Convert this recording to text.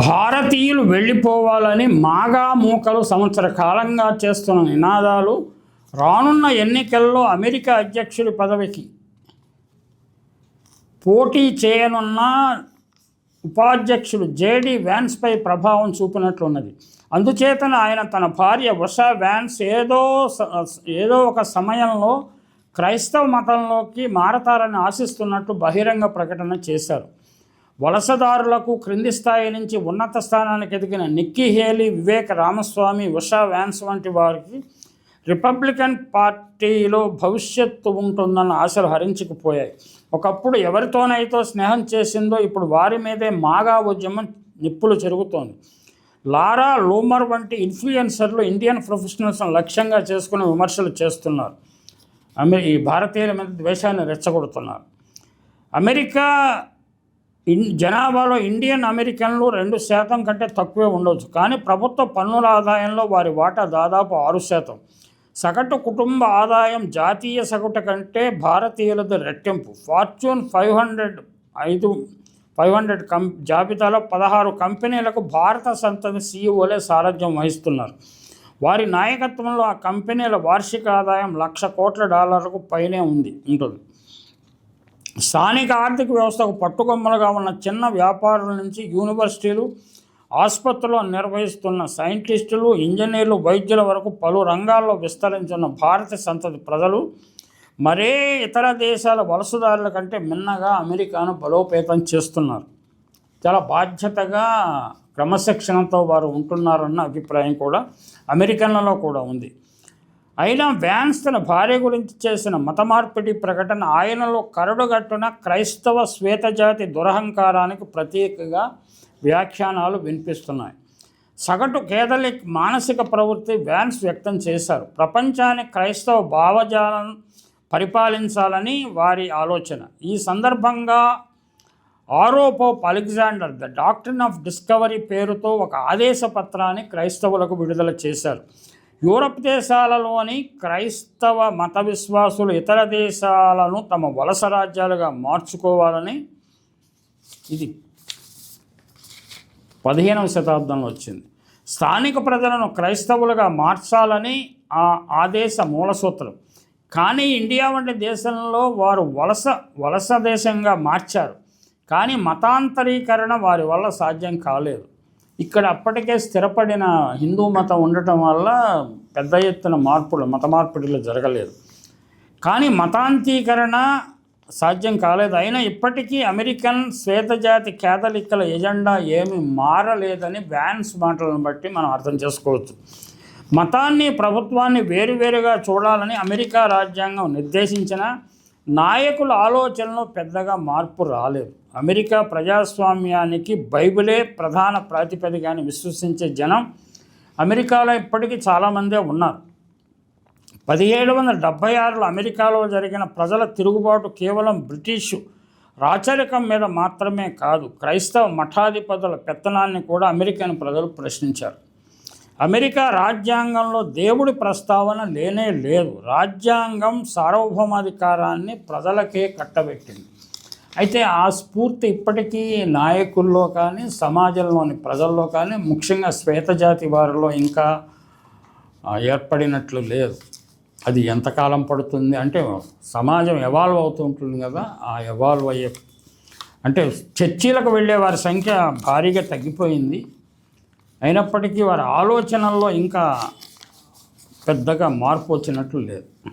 భారతీయులు వెళ్ళిపోవాలని మాగా మూకలు సంవత్సర కాలంగా చేస్తున్న నినాదాలు రానున్న ఎన్నికల్లో అమెరికా అధ్యక్షుడి పదవికి పోటీ చేయనున్న ఉపాధ్యక్షుడు జేడీ వ్యాన్స్పై ప్రభావం చూపినట్లున్నది. అందుచేతన ఆయన తన భార్య ఉషా వ్యాన్స్ ఏదో ఏదో ఒక సమయంలో క్రైస్తవ మతంలోకి మారతారని ఆశిస్తున్నట్టు బహిరంగ ప్రకటన చేశారు. వలసదారులకు క్రింది స్థాయి నుంచి ఉన్నత స్థానానికి ఎదిగిన Nikki Haley Vivek Ramaswamy Usha Vance వంటి వారికి రిపబ్లికన్ పార్టీలో భవిష్యత్తు ఉంటుందన్న ఆశలు హరించుకుపోయాయి. ఒకప్పుడు ఎవరితోనైతే స్నేహం చేసిందో ఇప్పుడు వారి మీదే మాగా ఉద్యమం నిప్పులు చెరుగుతోంది లారా లూమర్ వంటి ఇన్ఫ్లుయెన్సర్లు ఇండియన్ ప్రొఫెషనల్స్ను లక్ష్యంగా చేసుకుని విమర్శలు చేస్తున్నారు. అమె ఈ భారతీయుల మీద ద్వేషాన్ని రెచ్చగొడుతున్నారు. అమెరికా ఇన్ జనాభాలో ఇండియన్ అమెరికన్లు రెండు శాతం కంటే తక్కువే ఉండవచ్చు కానీ ప్రభుత్వ పన్నుల ఆదాయంలో వారి వాటా దాదాపు ఆరు శాతం. సగటు కుటుంబ ఆదాయం జాతీయ సగటు కంటే భారతీయులది రెట్టింపు. ఫార్చ్యూన్ ఫైవ్ హండ్రెడ్ ఐదు ఫైవ్ హండ్రెడ్ కం జాబితాలో పదహారు కంపెనీలకు భారత సంతతి సీఈఓలే సారథ్యం వహిస్తున్నారు. వారి నాయకత్వంలో ఆ కంపెనీల వార్షిక ఆదాయం లక్ష కోట్ల డాలర్లకు పైనే ఉంది ఉంటుంది. స్థానిక ఆర్థిక వ్యవస్థకు పట్టుకొమ్మలుగా ఉన్న చిన్న వ్యాపారుల నుంచి యూనివర్సిటీలు ఆసుపత్రులు నిర్వహిస్తున్న సైంటిస్టులు ఇంజనీర్లు వైద్యుల వరకు పలు రంగాల్లో విస్తరించిన భారత సంతతి ప్రజలు మరే ఇతర దేశాల వలసదారుల కంటే మిన్నగా అమెరికాను బలోపేతం చేస్తున్నారు. చాలా బాధ్యతగా క్రమశిక్షణతో వారు ఉంటున్నారన్న అభిప్రాయం కూడా అమెరికన్లలో కూడా ఉంది. అయినా వ్యాన్స్ తన భార్య గురించి చేసిన మత మార్పిడి ప్రకటన ఆయనలో కరడుగట్టున క్రైస్తవ శ్వేతజాతి దురహంకారానికి ప్రతీకగా వ్యాఖ్యానాలు వినిపిస్తున్నాయి. సగటు కేథలిక్ మానసిక ప్రవృత్తి వ్యాన్స్ వ్యక్తం చేశారు. ప్రపంచాన్ని క్రైస్తవ భావజాలను పరిపాలించాలని వారి ఆలోచన. ఈ సందర్భంగా ఆరోపోప్ Alexander the doctor of discovery పేరుతో ఒక ఆదేశ పత్రాన్ని క్రైస్తవులకు విడుదల చేశారు. యూరప్ దేశాలలోని క్రైస్తవ మత విశ్వాసులు ఇతర దేశాలను తమ వలస రాజ్యాలుగా మార్చుకోవాలని ఇది పదిహేనవ శతాబ్దంలో వచ్చింది. స్థానిక ప్రజలను క్రైస్తవులుగా మార్చాలని ఆ ఆదేశ మూలసూత్రం. కానీ ఇండియా వంటి దేశంలో వారు వలస వలస దేశంగా మార్చారు. కానీ మతాంతరీకరణ వారి వల్ల సాధ్యం కాలేదు. ఇక్కడ అప్పటికే స్థిరపడిన హిందూ మతం ఉండటం వల్ల పెద్ద ఎత్తున మార్పులు మత మార్పిడిలు జరగలేదు. కానీ మతాంతీకరణ సాధ్యం కాలేదు. అయినా ఇప్పటికీ అమెరికన్ శ్వేతజాతి కేథలిక్కల ఎజెండా ఏమీ మారలేదని వ్యాన్స్ మాటలను బట్టి మనం అర్థం చేసుకోవచ్చు. మతాన్ని ప్రభుత్వాన్ని వేరువేరుగా చూడాలని అమెరికా రాజ్యాంగం నిర్దేశించిన నాయకుల ఆలోచనలో పెద్దగా మార్పు రాలేదు. అమెరికా ప్రజాస్వామ్యానికి బైబిలే ప్రధాన ప్రాతిపదిక విశ్వసించే జనం అమెరికాలో ఇప్పటికీ చాలామందే ఉన్నారు. పదిహేడు వందల డెబ్భై ఆరులో అమెరికాలో జరిగిన ప్రజల తిరుగుబాటు కేవలం బ్రిటిషు రాచరికం మీద మాత్రమే కాదు క్రైస్తవ మఠాధిపతుల పెత్తనాన్ని కూడా అమెరికన్ ప్రజలు ప్రశ్నించారు. అమెరికా రాజ్యాంగంలో దేవుడి ప్రస్తావన లేనే లేదు. రాజ్యాంగం సార్వభౌమాధికారాన్ని ప్రజలకే కట్టబెట్టింది. అయితే ఆ స్ఫూర్తి ఇప్పటికీ నాయకుల్లో కానీ సమాజంలోని ప్రజల్లో కానీ ముఖ్యంగా శ్వేతజాతి వారిలో ఇంకా ఏర్పడినట్లు లేదు. అది ఎంతకాలం పడుతుంది అంటే సమాజం ఎవాల్వ్ అవుతూ ఉంటుంది కదా ఆ ఎవాల్వ్ అయ్యే అంటే చర్చీలకు వెళ్ళే వారి సంఖ్య భారీగా తగ్గిపోయింది. అయినప్పటికీ వారి ఆలోచనల్లో ఇంకా పెద్దగా మార్పు వచ్చినట్లు లేదు.